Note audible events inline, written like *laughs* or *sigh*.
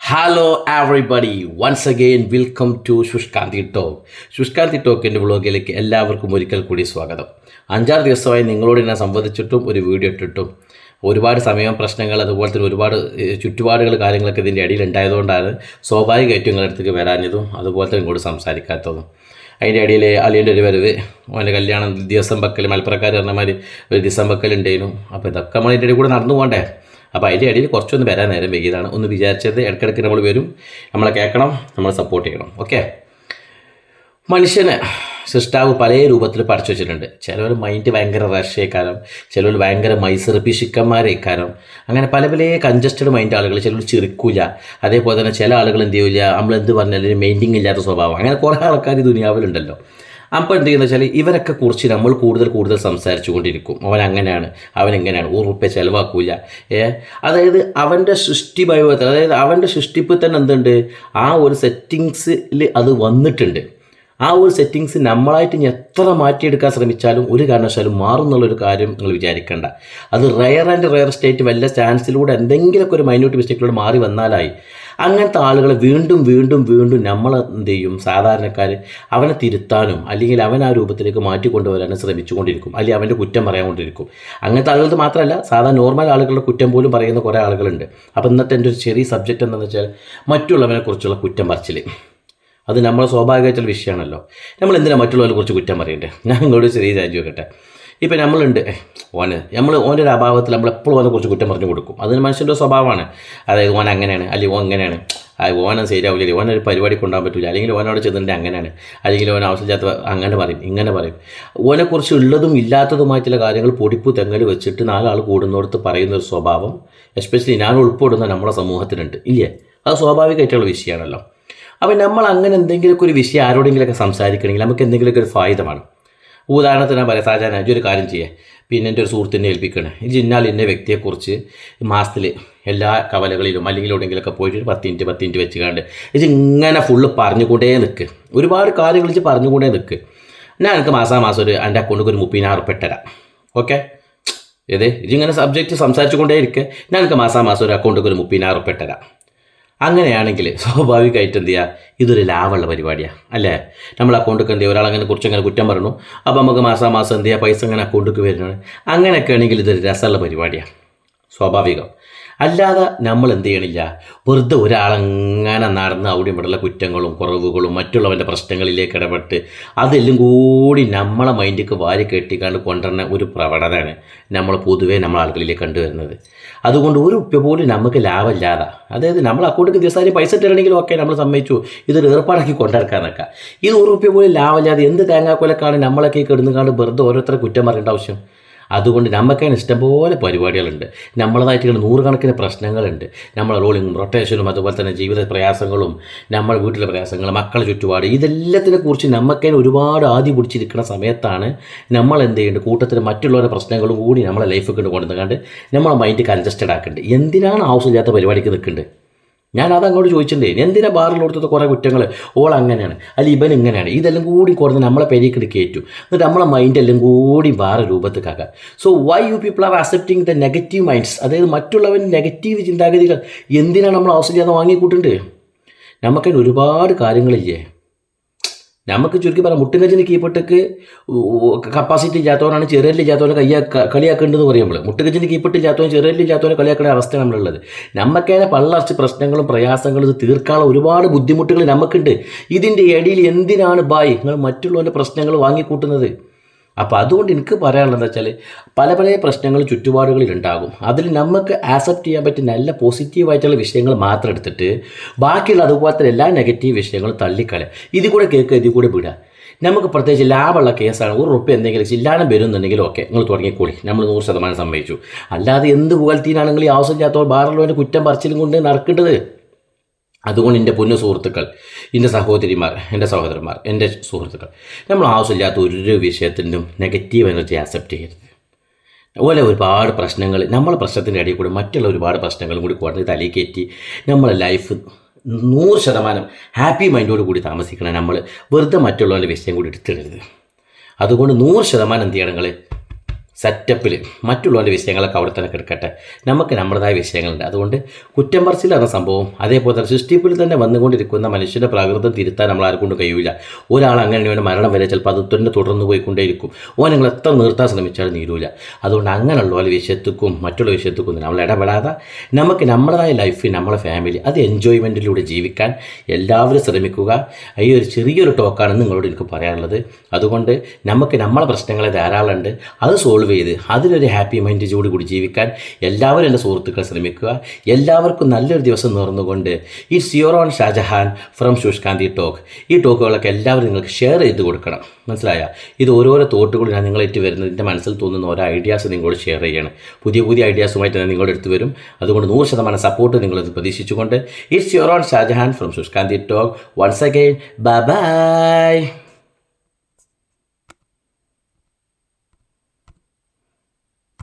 Hello everybody once again welcome to Sushkanthi talk Sushkanthi ടോക്കിന്റെ വ്ളോഗിലേക്ക് എല്ലാവർക്കും ഒരിക്കൽ കൂടി സ്വാഗതം. അഞ്ചാറ് ദിവസമായി നിങ്ങളോട് എന്നെ സംവദിച്ചിട്ടും ഒരു വീഡിയോ ഇട്ടിട്ടും ഒരുപാട് സമയം പ്രശ്നങ്ങൾ അതുപോലെ തന്നെ ഒരുപാട് ചുറ്റുപാടുകൾ കാര്യങ്ങളൊക്കെ ഇതിന്റെ അടിയിൽ ഉണ്ടായതുകൊണ്ടാണ് സ്വാഭാവികമായിട്ടും നിങ്ങളുടെ അടുത്തേക്ക് വരാഞ്ഞതും അതുപോലെ തന്നെ ഇങ്ങോട്ട് സംസാരിക്കാത്തതും. അതിന്റെ ഇടയിൽ അളിയന്റെ ഒരു വരവ് അവന്റെ കല്യാണം ദിവസം വെക്കൽ മലപ്പുറക്കാർ പറഞ്ഞ മാതിരി ഒരു ദിവസം വെക്കൽ ഉണ്ടായിരുന്നു. അപ്പോൾ ഇതൊക്കെ നമ്മൾ ഇതിന്റെ ഇടയിൽ കൂടെ നടന്നു പോകണ്ടേ? അപ്പോൾ അതിന്റെ ഇടയിൽ കുറച്ചൊന്ന് വരാൻ നേരം വൈകിയതാണ്. ഒന്ന് വിചാരിച്ചത് ഇടയ്ക്കിടയ്ക്ക് നമ്മൾ വരും. നമ്മളെ കേൾക്കണം നമ്മളെ സപ്പോർട്ട് ചെയ്യണം. ഓക്കെ മനുഷ്യനെ സൃഷ്ടാവ് പല രൂപത്തിൽ പഠിച്ചു വെച്ചിട്ടുണ്ട്. ചിലവർ മൈൻഡ് ഭയങ്കര റഷേക്കാരം ചിലവർ ഭയങ്കര മൈസർ പിശുക്കന്മാരേക്കാരം അങ്ങനെ പല പല കൺജസ്റ്റഡ് മൈൻഡ് ആളുകൾ ചിലർ ചെറുക്കൂല അതേപോലെ തന്നെ ചില ആളുകൾ എന്ത് ചെയ്യില്ല നമ്മൾ എന്ത് പറഞ്ഞാലും മെയിന്റിങ് ഇല്ലാത്ത സ്വഭാവം. അങ്ങനെ കുറേ ആൾക്കാർ ഈ ദുനിയാവിലുണ്ടല്ലോ. അപ്പോൾ എന്ത് ചെയ്യുന്നത് വെച്ചാൽ ഇവരൊക്കെ കുറിച്ച് നമ്മൾ കൂടുതൽ കൂടുതൽ സംസാരിച്ചു കൊണ്ടിരിക്കും അവൻ അങ്ങനെയാണ് അവൻ എങ്ങനെയാണ് ഉറുപ്പ ചിലവാക്കൂല. ഏ? അതായത് അവന്റെ സൃഷ്ടി ഭയവത്തിൽ അതായത് അവന്റെ സൃഷ്ടിപ്പിൽ തന്നെ എന്തുണ്ട്? ആ ഒരു സെറ്റിങ്സിൽ അത് വന്നിട്ടുണ്ട്. ആ ഒരു സെറ്റിങ്സ് നമ്മളായിട്ട് ഇനി എത്ര മാറ്റിയെടുക്കാൻ ശ്രമിച്ചാലും ഒരു കാരണവശാലും മാറും എന്നുള്ളൊരു കാര്യം നിങ്ങൾ വിചാരിക്കേണ്ട. അത് റയർ ആൻഡ് റയർ സ്റ്റേറ്റ് വല്ല ചാൻസിലൂടെ എന്തെങ്കിലുമൊക്കെ ഒരു മൈന്യൂട്ട് മിസ്റ്റേക്കിലൂടെ മാറി വന്നാലായി. അങ്ങനത്തെ ആളുകളെ വീണ്ടും വീണ്ടും വീണ്ടും നമ്മൾ എന്ത് ചെയ്യും? സാധാരണക്കാർ അവനെ തിരുത്താനും അല്ലെങ്കിൽ അവൻ ആ രൂപത്തിലേക്ക് മാറ്റിക്കൊണ്ടുവരാനും ശ്രമിച്ചുകൊണ്ടിരിക്കും. അല്ലെങ്കിൽ അവന്റെ കുറ്റം പറയാൻ അങ്ങനത്തെ ആളുകൾ മാത്രമല്ല സാധാരണ നോർമൽ ആളുകളുടെ കുറ്റം പോലും പറയുന്ന കുറേ ആളുകളുണ്ട്. അപ്പോൾ ഇന്നത്തെ എന്റെ ഒരു ചെറിയ സബ്ജക്റ്റ് എന്താണെന്ന് വെച്ചാൽ മറ്റുള്ളവനെക്കുറിച്ചുള്ള കുറ്റം പറച്ചിൽ അത് നമ്മളെ സ്വാഭാവികമായിട്ടുള്ള വിഷയമാണല്ലോ. നമ്മൾ എന്തിനാണ് മറ്റുള്ളവരെ കുറിച്ച് കുറ്റം പറയണ്ടേ? ഞാൻ ഇങ്ങോട്ട് ചെറിയ രാജ്യം വെക്കട്ടെ. ഇപ്പം നമ്മളുണ്ട്. ഓന് നമ്മൾ ഓന്റെ ഒരു അഭാവത്തിൽ നമ്മൾ എപ്പോഴും ഓനെ കുറിച്ച് കുറ്റം പറഞ്ഞു കൊടുക്കും. അതിന് മനുഷ്യന്റെ സ്വഭാവമാണ്. അതായത് ഓൻ അങ്ങനെയാണ് അല്ലെങ്കിൽ ഓൻ അങ്ങനെയാണ് ഓനം ശരിയാവില്ല ഓനൊരു പരിപാടി കൊണ്ടുപോകാൻ പറ്റില്ല അല്ലെങ്കിൽ ഓനോട് ചെന്നിട്ട് അങ്ങനെയാണ്. അല്ലെങ്കിൽ ഓൻ ആവശ്യമില്ലാത്ത അങ്ങനെ പറയും ഇങ്ങനെ പറയും. ഓനെക്കുറിച്ച് ഉള്ളതും ഇല്ലാത്തതുമായിട്ടുള്ള കാര്യങ്ങൾ പൊടിപ്പ് തെങ്ങൽ വെച്ചിട്ട് നാലാൾ കൂടുന്നിടത്ത് പറയുന്ന ഒരു സ്വഭാവം എസ്പെഷ്യലി ഞാൻ ഉൾപ്പെടുന്ന നമ്മുടെ സമൂഹത്തിലുണ്ട്. ഇല്ലേ? അത് സ്വാഭാവികമായിട്ടുള്ള വിഷയമാണല്ലോ. അപ്പോൾ നമ്മൾ അങ്ങനെ എന്തെങ്കിലുമൊക്കെ ഒരു വിഷയം ആരോടെങ്കിലുമൊക്കെ സംസാരിക്കണമെങ്കിൽ നമുക്ക് എന്തെങ്കിലുമൊക്കെ ഒരു ഫായുധമാണ് ഉദാഹരണത്തിന് പറയാം സാജാന ഇജ്ജ് ഒരു കാര്യം ചെയ്യേ. പിന്നെ എന്റെ ഒരു സുഹൃത്തിനെ ഏൽപ്പിക്കണേ. ഇത് ഇന്നാൽ ഇന്ന വ്യക്തിയെക്കുറിച്ച് മാസത്തിൽ എല്ലാ കവലകളിലും അല്ലെങ്കിൽ എവിടെയെങ്കിലുമൊക്കെ പോയിട്ട് പത്ത് മിനിറ്റ് പത്ത് മിനിറ്റ് വെച്ച് കണ്ട് ഇത് ഇങ്ങനെ ഫുള്ള് പറഞ്ഞുകൊണ്ടേ നിൽക്ക് ഒരുപാട് കാര്യങ്ങൾ ഇച്ച് പറഞ്ഞുകൊണ്ടേ നിൽക്ക് ഞാൻ എനിക്ക് മാസാ മാസം ഒരു എന്റെ അക്കൗണ്ടിൽ ഒരു മുപ്പതിനായിരം ഉറുപ്പിക ഇട്ടുതരാം ഓക്കെ ഏത്? ഇതിങ്ങനെ സബ്ജക്റ്റ് സംസാരിച്ചുകൊണ്ടേ ഇരിക്കുക ഞാൻ എനിക്ക് മാസാ മാസം ഒരു അക്കൗണ്ടിൽ ഒരു മുപ്പതിനായിരം ഉറുപ്പിക ഇട്ടുതരാം അങ്ങനെയാണെങ്കിൽ *laughs* സ്വാഭാവികമായിട്ട് എന്ത് ചെയ്യുക ഇതൊരു ലാഭമുള്ള പരിപാടിയാണ് അല്ലേ? നമ്മൾ അക്കൗണ്ടൊക്കെ എന്ത് ചെയ്യുക ഒരാളങ്ങനെ കുറിച്ച് അങ്ങനെ കുറ്റം പറഞ്ഞു അപ്പോൾ നമുക്ക് മാസം മാസം എന്ത് ചെയ്യുക പൈസ അങ്ങനെ അക്കൗണ്ടൊക്കെ വരുന്നത്. അങ്ങനെയൊക്കെ ആണെങ്കിൽ ഇതൊരു രസമുള്ള പരിപാടിയാണ് സ്വാഭാവികം. അല്ലാതെ നമ്മൾ എന്ത് ചെയ്യണില്ല? വെറുതെ ഒരാളങ്ങനെ നടന്ന് അവിടെ ഇവിടെയുള്ള കുറ്റങ്ങളും കുറവുകളും മറ്റുള്ളവന്റെ പ്രശ്നങ്ങളിലേക്ക് ഇടപെട്ട് അതെല്ലാം കൂടി നമ്മളെ മൈൻഡിലേക്ക് വാരി കെട്ടിക്കാണ്ട് കൊണ്ടുവരുന്ന ഒരു പ്രവണതയാണ് നമ്മൾ പൊതുവേ നമ്മൾ ആളുകളിലേക്ക് കണ്ടുവരുന്നത്. അതുകൊണ്ട് ഒരു ഉപ്പ പോലും നമുക്ക് ലാഭമില്ലാതെ അതായത് നമ്മൾ അക്കൗണ്ടിലേക്ക് ദിവസം പൈസ തരണമെങ്കിലും ഒക്കെ നമ്മൾ സമ്മതിച്ചു ഇതൊരു ഏർപ്പാടാക്കി കൊണ്ടിറക്കാന്നൊക്കെ ഇത് ഒരു ഉപ്പ പോലും ലാഭമില്ലാതെ എന്ത് തേങ്ങാക്കൊലക്കാണ് നമ്മളൊക്കെ കിടന്നുകാണ്ട് വെറുതെ ഓരോരുത്തരെ കുറ്റം പറയേണ്ട ആവശ്യം? അതുകൊണ്ട് നമുക്കതിന് ഇഷ്ടംപോലെ പരിപാടികളുണ്ട്. നമ്മളതായിട്ട് നൂറുകണക്കിന് പ്രശ്നങ്ങളുണ്ട്. നമ്മൾ റോളിങ്ങും റൊട്ടേഷനും അതുപോലെ തന്നെ ജീവിത പ്രയാസങ്ങളും നമ്മുടെ വീട്ടിലെ പ്രയാസങ്ങൾ മക്കളെ ചുറ്റുപാട് ഇതെല്ലാത്തിനെ കുറിച്ച് നമുക്കതിന് ഒരുപാട് ആദ്യം പിടിച്ചിരിക്കുന്ന സമയത്താണ് നമ്മൾ എന്ത് ചെയ്യുന്നുണ്ട് കൂട്ടത്തിൽ മറ്റുള്ളവരുടെ പ്രശ്നങ്ങളും കൂടി നമ്മളെ ലൈഫ് കൊണ്ട് കൊണ്ടുവന്നുകൊണ്ട് നമ്മളെ മൈൻഡ് കൺജസ്റ്റഡ് ആക്കുന്നുണ്ട് എന്തിനാണ് ആവശ്യമില്ലാത്ത പരിപാടിക്ക് നിൽക്കുന്നുണ്ട് ഞാൻ അതങ്ങോട്ട് ചോദിച്ചിട്ടുണ്ട് എന്തിനാ ബാറിൽ കൊടുത്തത് കുറേ കുറ്റങ്ങൾ ഓൾ അങ്ങനെയാണ് അല്ലെങ്കിൽ ഇവൻ ഇങ്ങനെയാണ് ഇതെല്ലാം കൂടി കുറഞ്ഞ് നമ്മളെ പെരീക്കിട്ട് കയറ്റും. എന്നിട്ട് നമ്മളെ മൈൻഡ് എല്ലാം കൂടി വേറെ രൂപത്തിലാക്കാം so why you people are accepting the negative minds അതായത് മറ്റുള്ളവൻ നെഗറ്റീവ് ചിന്താഗതികൾ എന്തിനാണ് നമ്മൾ ആവശ്യമില്ലാതെ വാങ്ങിക്കൂട്ടുണ്ട് നമുക്കതിന് ഒരുപാട് കാര്യങ്ങളില്ലേ? നമുക്ക് ചുരുക്കി പറയാം മുട്ടുകച്ചിന് കീപ്പട്ടക്ക് കപ്പാസിറ്റി ഇല്ലാത്തവനാണ് ചെറിയല്ലില്ലാത്തവനെ കയ്യാ കളിയാക്കേണ്ടതെന്ന് കളിയാക്കേണ്ടതെന്ന് പറയും നമ്മൾ മുട്ടുകച്ചിന് കീപ്പട്ടില്ലാത്തവൻ ചെറിയല്ലില്ലാത്തവനെ കളിയാക്കേണ്ട അവസ്ഥയാണ് നമ്മളുള്ളത്. നമുക്കതിനെ പള്ളർച്ച് പ്രശ്നങ്ങളും പ്രയാസങ്ങളും ഇത് തീർക്കാനുള്ള ഒരുപാട് ബുദ്ധിമുട്ടുകൾ നമുക്കുണ്ട്. ഇതിന്റെ ഇടയിൽ എന്തിനാണ് ബായ്? നിങ്ങൾ മറ്റുള്ളവന്റെ പ്രശ്നങ്ങൾ വാങ്ങിക്കൂട്ടുന്നത്. അപ്പോൾ അതുകൊണ്ട് എനിക്ക് പറയാനുള്ളത് വെച്ചാൽ പല പല പ്രശ്നങ്ങൾ ചുറ്റുപാടുകളിൽ ഉണ്ടാകും. അതിൽ നമുക്ക് ആക്സെപ്റ്റ് ചെയ്യാൻ പറ്റിയ നല്ല പോസിറ്റീവായിട്ടുള്ള വിഷയങ്ങൾ മാത്രം എടുത്തിട്ട് ബാക്കിയുള്ള അതുപോലെ തന്നെ എല്ലാ നെഗറ്റീവ് വിഷയങ്ങളും തള്ളിക്കളെ ഇത് കൂടെ കേൾക്കുക ഇത് കൂടെ വിടുക. നമുക്ക് പ്രത്യേകിച്ച് ലാഭമുള്ള കേസാണ്. ഒരു റുപ്യ എന്തെങ്കിലും ചില്ലാനം വരുന്നുണ്ടെങ്കിൽ ഓക്കെ നിങ്ങൾ തുടങ്ങിക്കൂടി നമ്മൾ നൂറ് ശതമാനം സമ്മതിച്ചു. അല്ലാതെ എന്ത് നിങ്ങൾ ഈ ആവശ്യമില്ലാത്ത ബാറിലുള്ളവന്റെ കുറ്റം പറിച്ചിലും കൊണ്ട് നടക്കേണ്ടത്? അതുകൊണ്ട് എന്റെ പൊന്നു സുഹൃത്തുക്കൾ എന്റെ സഹോദരിമാർ എന്റെ സഹോദരന്മാർ എന്റെ സുഹൃത്തുക്കൾ നമ്മൾ ആവശ്യമില്ലാത്ത ഒരു വിഷയത്തിനും നെഗറ്റീവ് എനർജി ആക്സെപ്റ്റ് ചെയ്യരുത്. അതുപോലെ ഒരുപാട് പ്രശ്നങ്ങൾ നമ്മളെ പ്രശ്നത്തിന്റെ ഇടയിൽ കൂടി മറ്റുള്ള ഒരുപാട് പ്രശ്നങ്ങളും കൂടി കുറഞ്ഞ് തലയിൽ നമ്മളെ ലൈഫ് നൂറ് ശതമാനം ഹാപ്പി മൈൻഡോട് കൂടി താമസിക്കണം നമ്മൾ. വെറുതെ മറ്റുള്ളവരുടെ വിഷയം കൂടി എടുത്തിടരുത്. അതുകൊണ്ട് നൂറ് ശതമാനം എന്ത് ചെയ്യണം നിങ്ങൾ? സെറ്റപ്പിൽ മറ്റുള്ളവന്റെ വിഷയങ്ങളൊക്കെ അവിടെ തന്നെ കിടക്കട്ടെ. നമുക്ക് നമ്മുടേതായ വിഷയങ്ങളുണ്ട്. അതുകൊണ്ട് കുറ്റം പറച്ചിലാണ് സംഭവം അതേപോലെ തന്നെ സൃഷ്ടിപ്പിൽ തന്നെ വന്നുകൊണ്ടിരിക്കുന്ന മനുഷ്യന്റെ പ്രകൃതം തിരുത്താൻ നമ്മൾ ആരെ കൊണ്ട് കഴിയില്ല ഒരാൾ അങ്ങനെ അവന്റെ മരണം വരെ ചിലപ്പോൾ അത് തന്നെ തുടർന്ന് പോയിക്കൊണ്ടേയിരിക്കും. ഓ നിങ്ങൾ എത്ര നിർത്താൻ ശ്രമിച്ചാലും നീരൂല അതുകൊണ്ട് അങ്ങനെയുള്ള പോലെ വിഷയത്തുക്കും മറ്റുള്ള വിഷയത്തുക്കും നമ്മൾ ഇടപെടാതെ നമുക്ക് നമ്മുടേതായ ലൈഫ് നമ്മളെ ഫാമിലി അത് എൻജോയ്മെന്റിലൂടെ ജീവിക്കാൻ എല്ലാവരും ശ്രമിക്കുക. ഈ ഒരു ചെറിയൊരു ടോക്കാണ് നിങ്ങളോട് എനിക്ക് പറയാനുള്ളത്. അതുകൊണ്ട് നമുക്ക് നമ്മളെ പ്രശ്നങ്ങളെ ധാരാളമുണ്ട്. അത് സോൾവ് ചെയ്ത് അതിലൊരു ഹാപ്പി മൈൻഡോട് കൂടി ജീവിക്കാൻ എല്ലാവരും എന്റെ സുഹൃത്തുക്കൾ ശ്രമിക്കുക. എല്ലാവർക്കും നല്ലൊരു ദിവസം നേർന്നുകൊണ്ട് ഈ സിയോറോൺ ഷാജഹാൻ ഫ്രം ശുഷ്കാന്തി ടോക്ക് ഈ ടോക്കുകളൊക്കെ എല്ലാവരും നിങ്ങൾക്ക് ഷെയർ ചെയ്ത് കൊടുക്കണം. മനസ്സിലായ? ഇത് ഓരോരോ തോട്ടുകൂടി ഞാൻ നിങ്ങളേറ്റ് വരുന്നത് എന്റെ മനസ്സിൽ തോന്നുന്ന ഓരോ ഐഡിയാസ് നിങ്ങളോട് ഷെയർ ചെയ്യണം. പുതിയ പുതിയ ഐഡിയാസുമായിട്ട് ഞാൻ നിങ്ങളുടെ അടുത്ത് വരും. അതുകൊണ്ട് നൂറ് ശതമാനം സപ്പോർട്ട് നിങ്ങളത് പ്രതീക്ഷിച്ചുകൊണ്ട് your own Shajahan from Sushkanthi talk once again bye